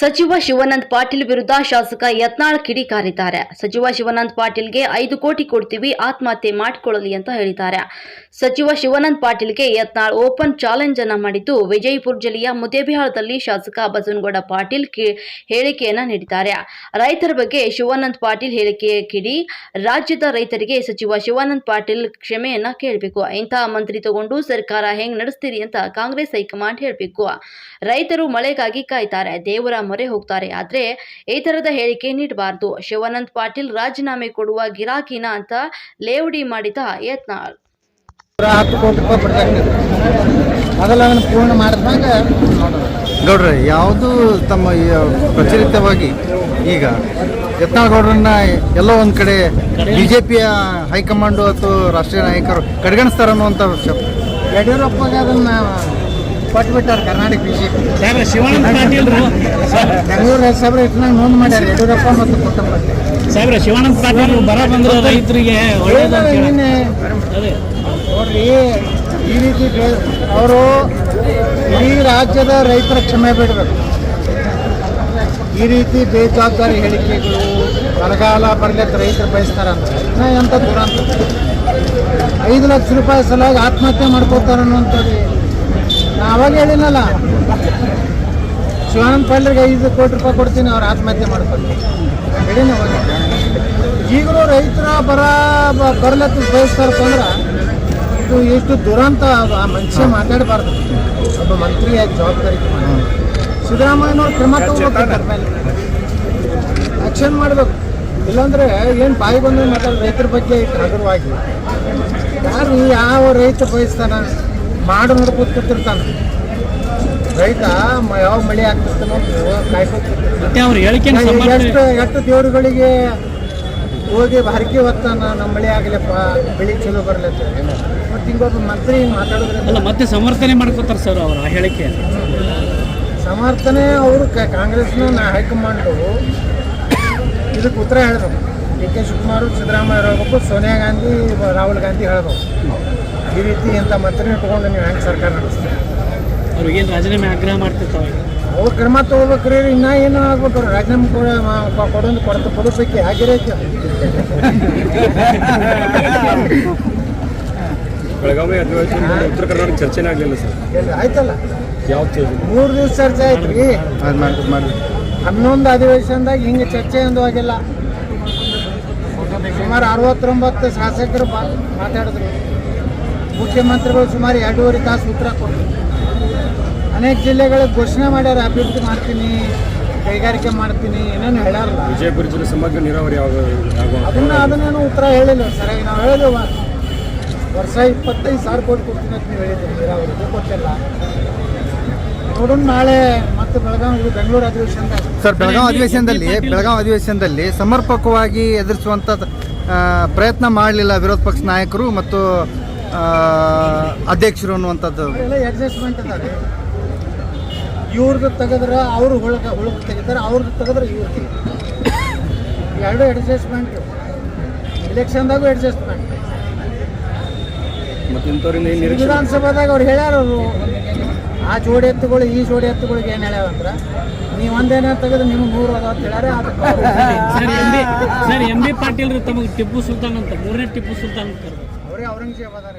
ಸಚಿವ ಶಿವಾನಂದ್ ಪಾಟೀಲ್ ವಿರುದ್ಧ ಶಾಸಕ ಯತ್ನಾಳ್ ಕಿಡಿಕಾರಿದ್ದಾರೆ. ಸಚಿವ ಶಿವಾನಂದ್ ಪಾಟೀಲ್ಗೆ ಐದು ಕೋಟಿ ಕೊಡ್ತೀವಿ, ಆತ್ಮಹತ್ಯೆ ಮಾಡಿಕೊಳ್ಳಲಿ ಅಂತ ಹೇಳಿದ್ದಾರೆ. ಸಚಿವ ಶಿವಾನಂದ್ ಪಾಟೀಲ್ಗೆ ಯತ್ನಾಳ್ ಓಪನ್ ಚಾಲೆಂಜ್ ಅನ್ನ ಮಾಡಿದ್ದು, ವಿಜಯಪುರ ಜಿಲ್ಲೆಯ ಮುದೇಬಿಹಾಳದಲ್ಲಿ ಶಾಸಕ ಬಸವನಗೌಡ ಪಾಟೀಲ್ ಹೇಳಿಕೆಯನ್ನ ನೀಡಿದ್ದಾರೆ. ರೈತರ ಬಗ್ಗೆ ಶಿವಾನಂದ್ ಪಾಟೀಲ್ ಹೇಳಿಕೆ ಕಿಡಿ, ರಾಜ್ಯದ ರೈತರಿಗೆ ಸಚಿವ ಶಿವಾನಂದ್ ಪಾಟೀಲ್ ಕ್ಷಮೆಯನ್ನ ಕೇಳಬೇಕು. ಇಂತಹ ಮಂತ್ರಿ ತಗೊಂಡು ಸರ್ಕಾರ ಹೆಂಗ್ ನಡೆಸ್ತೀರಿ ಅಂತ ಕಾಂಗ್ರೆಸ್ ಹೈಕಮಾಂಡ್ ಹೇಳಬೇಕು. ರೈತರು ಮಳೆಗಾಗಿ ಕಾಯ್ತಾರೆ, ದೇವರ ಮೊರೆ ಹೋಗ್ತಾರೆ. ಆದ್ರೆ ಈ ತರದ ಹೇಳಿಕೆ ನೀಡಬಾರದು. ಶಿವಾನಂದ್ ಪಾಟೀಲ್ ರಾಜೀನಾಮೆ ಕೊಡುವ ಗಿರಾಕಿನ ಅಂತ ಲೇವಡಿ ಮಾಡಿದ ಯತ್ನ. ಹತ್ತು ಕೋಟಿ ರೂಪಾಯಿ ಬಿಡ್ತಾರೆ ಮೊದಲು ಅದನ್ನು ಪೂರ್ಣ ಮಾಡಿದ್ಮ್ಯಾಗ ಗೌಡ್ರೆ ಯಾವುದು ತಮ್ಮ ಈ ಪ್ರಚಲಿತವಾಗಿ ಈಗ ಯತ್ನಾಳ್ ಗೌಡ್ರನ್ನ ಎಲ್ಲೋ ಒಂದು ಕಡೆ ಬಿಜೆಪಿಯ ಹೈಕಮಾಂಡು ಅಥವಾ ರಾಷ್ಟ್ರೀಯ ನಾಯಕರು ಕಡೆಗಣಿಸ್ತಾರ ಅನ್ನುವಂಥ ಶಬ್ದ. ಯಡಿಯೂರಪ್ಪಗೆ ಅದನ್ನ ಕೊಟ್ಬಿಟ್ಟಾರೆ ಕರ್ನಾಟಕ ಬಿಜೆಪಿ. ಶಿವಾನಂದ ಪಾಟೀಲ್ ಬೆಂಗಳೂರು ಹೆಸರು ಇಟ್ನಾಗ ನೋಂದು ಮಾಡ್ಯಾರ ಯಡಿಯೂರಪ್ಪ ಮತ್ತು ಕುಟುಂಬ ಸಾಹೇಬ್ರ ಶಿವಾನಂದ ಪಾಟೀಲ್ ಬರ ಬಂದ್ರೆ ರೈತರಿಗೆ ನೋಡ್ರಿ ಈ ರೀತಿ ಅವರು ಇಡೀ ರಾಜ್ಯದ ರೈತರ ಕ್ಷಮೆ ಬಿಡಬೇಕು. ಈ ರೀತಿ ಬೇಜವಾಬ್ದಾರಿ ಹೇಳಿಕೆಗಳು ಬರಗಾಲ ಬರ್ಲಿಕ್ಕೆ ರೈತರು ಬಯಸ್ತಾರ ಅಂತ ಎಂತ ದೂರ ಅಂತ ಐದು ಲಕ್ಷ ರೂಪಾಯಿ ಸಲುವಾಗಿ ಆತ್ಮಹತ್ಯೆ ಮಾಡ್ಕೋತಾರ ಅನ್ನುವಂಥದ್ದು ನಾ ಅವಾಗ ಹೇಳಿನಲ್ಲ ಶಿವಾನಂದ ಪಾಲ್ರಿಗೆ ಐದು ಕೋಟಿ ರೂಪಾಯಿ ಕೊಡ್ತೀನಿ ಅವ್ರು ಆತ್ಮಹತ್ಯೆ ಮಾಡ್ಕೊಂಡು. ಹೇಳಿನ ಅವಾಗ ಈಗಲೂ ರೈತರ ಬರ ಬರ್ಲತ್ತ ಬಯಸ್ತಾರಪ್ಪ ಅಂದ್ರೆ ಇದು ಎಷ್ಟು ದುರಂತ ಅದು ಆ ಮನುಷ್ಯ ಮಾತಾಡಬಾರ್ದು. ಒಬ್ಬ ಮಂತ್ರಿಯಾಗಿ ಜವಾಬ್ದಾರಿ ಸಿದ್ದರಾಮಯ್ಯನವ್ರು ಕ್ರಮ ತಗೋಬೇಕು ಮೇಲೆ. ಆಕ್ಷನ್ ಮಾಡಬೇಕು. ಇಲ್ಲಾಂದ್ರೆ ಏನು ಬಾಯಿ ಬಂದು ಮಾತಾಡ ರೈತರ ಬಗ್ಗೆ ಹಗುರವಾಗಿ. ಯಾರು ಯಾವ ರೈತ ಬಯಸ್ತಾನ? ಮಾಡು ನೋಡಿ ಕೂತಿರ್ತಾನ ರೈತ ಯಾವ ಮಳೆ ಆಗ್ತಿರ್ತಾನೋ ಎಷ್ಟು ಎಷ್ಟು ದೇವರುಗಳಿಗೆ ಹೋಗಿ ಹರಕೆ ಹೊತ್ತಾನ ನಮ್ಮ ಮಳೆ ಆಗಲಪ್ಪ ಬೆಳಿ ಚಲೋ ಬರ್ಲತ್ತ ಮತ್ತೆ ಹಿಂಗೊಬ್ಬ ಮಂತ್ರಿ ಮಾತಾಡಿದ್ರೆ ಮಾತಾಡೋದ್ರಿಂದ ಮತ್ತೆ ಸಮರ್ಥನೆ ಮಾಡ್ಕೊತಾರೆ ಸರ್ ಅವ್ರ ಹೇಳಿಕೆ. ಸಮರ್ಥನೆ ಅವರು ಕಾಂಗ್ರೆಸ್ನ ನಾ ಹೈಕಮಾಂಡು. ಇದಕ್ಕೆ ಉತ್ತರ ಹೇಳಿದ್ರು ಡಿ ಕೆ ಶಿವಕುಮಾರ್ ಸಿದ್ದರಾಮಯ್ಯ ಹೇಳ್ಬೇಕು ಸೋನಿಯಾ ಗಾಂಧಿ ರಾಹುಲ್ ಗಾಂಧಿ ಹೇಳ್ಬೇಕು. ಈ ರೀತಿ ಇಂಥ ಮಂತ್ರಿನ ತಗೊಂಡು ನೀವು ಹೆಂಗೆ ಸರ್ಕಾರ ನಡೆಸ್ತೀರಿ? ಅವ್ರಿಗೇನು ರಾಜೀನಾಮೆ ಆಗ್ರಹ ಮಾಡ್ತಿರ್ತಾವೆ. ಅವ್ರು ಕ್ರಮ ತಗೋಬೇಕ್ರಿ ಇನ್ನ ಏನು ಆಗ್ಬೇಕು ರಾಜೀನಾಮೆ ಕೂಡ ಮಾ- ಕೊಡೋದು ಕೊಡ್ತ ಕೊಡೋದಕ್ಕೆ ಆಗಿರೈತೆ ಬೆಳಗಾವಿ ಅಧಿವೇಶನ ಉತ್ತರ ಕರ್ನಾಟಕ ಚರ್ಚೆನೇ ಆಗಲಿಲ್ಲ ಸರ್. ಆಯ್ತಲ್ಲ? ಯಾವ ಮೂರು ದಿವಸ ಚರ್ಚೆ ಆಯ್ತು ರೀ. ಹನ್ನೊಂದು ಅಧಿವೇಶನದಾಗ ಹಿಂಗೆ ಚರ್ಚೆ ಎಂದು ಆಗಿಲ್ಲ. ಸುಮಾರು ಅರವತ್ತೊಂಬತ್ತು ಶಾಸಕರು ಮಾತಾಡಿದ್ರು. ಮುಖ್ಯಮಂತ್ರಿಗಳು ಸುಮಾರು ಎರಡೂವರೆ ತಾಸು ಉತ್ತರ ಕೊಟ್ಟರು. ಅನೇಕ ಜಿಲ್ಲೆಗಳಿಗೆ ಘೋಷಣೆ ಮಾಡ್ಯಾರ ಅಭಿವೃದ್ಧಿ ಮಾಡ್ತೀನಿ ಕೈಗಾರಿಕೆ ಮಾಡ್ತೀನಿ. ಏನೇನು ಹೇಳಾರಲ್ಲ ವಿಜಯಪುರ ಜಿಲ್ಲೆ ಸಮಗ್ರ ನೀರಾವರಿ ಅದನ್ನ ಅದನ್ನೇನು ಉತ್ತರ ಹೇಳಿಲ್ಲ. ಸರಿಯಾಗಿ ನಾವು ಹೇಳಿದೆವು ವರ್ಷ ಇಪ್ಪತ್ತೈದು ಸಾವಿರ ಕೋಟಿ ಕೊಡ್ತೀನಿ ಅಂತ ನೀವು ಹೇಳಿದ್ರಿ ನೀರಾವರಿ ಕೊಟ್ಟಿಲ್ಲ. ನೋಡೋಣ ನಾಳೆ ಮತ್ತೆ ಬೆಳಗಾವಿ ಬೆಂಗಳೂರು ಅಧಿವೇಶನದಾಗ ಸರ್ ಬೆಳಗಾವಿ ಅಧಿವೇಶನದಲ್ಲಿ ಬೆಳಗಾವಿ ಅಧಿವೇಶನದಲ್ಲಿ ಸಮರ್ಪಕವಾಗಿ ಎದುರಿಸುವಂತ ಪ್ರಯತ್ನ ಮಾಡಲಿಲ್ಲ ವಿರೋಧ ಪಕ್ಷ ನಾಯಕರು ಮತ್ತು ಅಧ್ಯಕ್ಷರು ಅನ್ನುವಂಥದ್ದು. ಇವ್ರದ್ದು ತೆಗೆದ್ರೆ ಅವರು ಹುಳಗ ಹುಳುಗ ತೆಗಿತಾರೆ ಅವ್ರದ್ದು ತೆಗೆದ್ರೆ ಇವ್ರು ತೆಗಿತಾರೆ. ಎರಡು ಅಡ್ಜಸ್ಟ್ಮೆಂಟ್ ಎಲೆಕ್ಷನ್ದಾಗೂ ಅಡ್ಜಸ್ಟ್ಮೆಂಟ್ ವಿಧಾನಸಭಾದಾಗ ಅವ್ರು ಹೇಳ್ಯಾರ ಅವರು ಆ ಜೋಡಿ ಎತ್ತುಗಳು ಈ ಜೋಡಿ ಎತ್ತುಗಳಿಗೆ ಏನು ಹೇಳ್ಯಾವ ಅಂದ್ರೆ ನೀವು ಒಂದೇನ ತೆಗೆದು ನಿಮ್ಗೆ ಮೂರು ಅದಾವ ಅಂತ ಹೇಳ್ಯಾರ sir M B sir M B Patil ತಮಗೆ ಟಿಪ್ಪು ಸುಲ್ತಾನ್ ಅಂತ ಮೂರನೇ ಟಿಪ್ಪು ಸುಲ್ತಾನ್ ಅಂತ ಕರ್ದ್ರು. ಅವರೇ ಔರಂಗಜೇಬ್ ಅದಾರ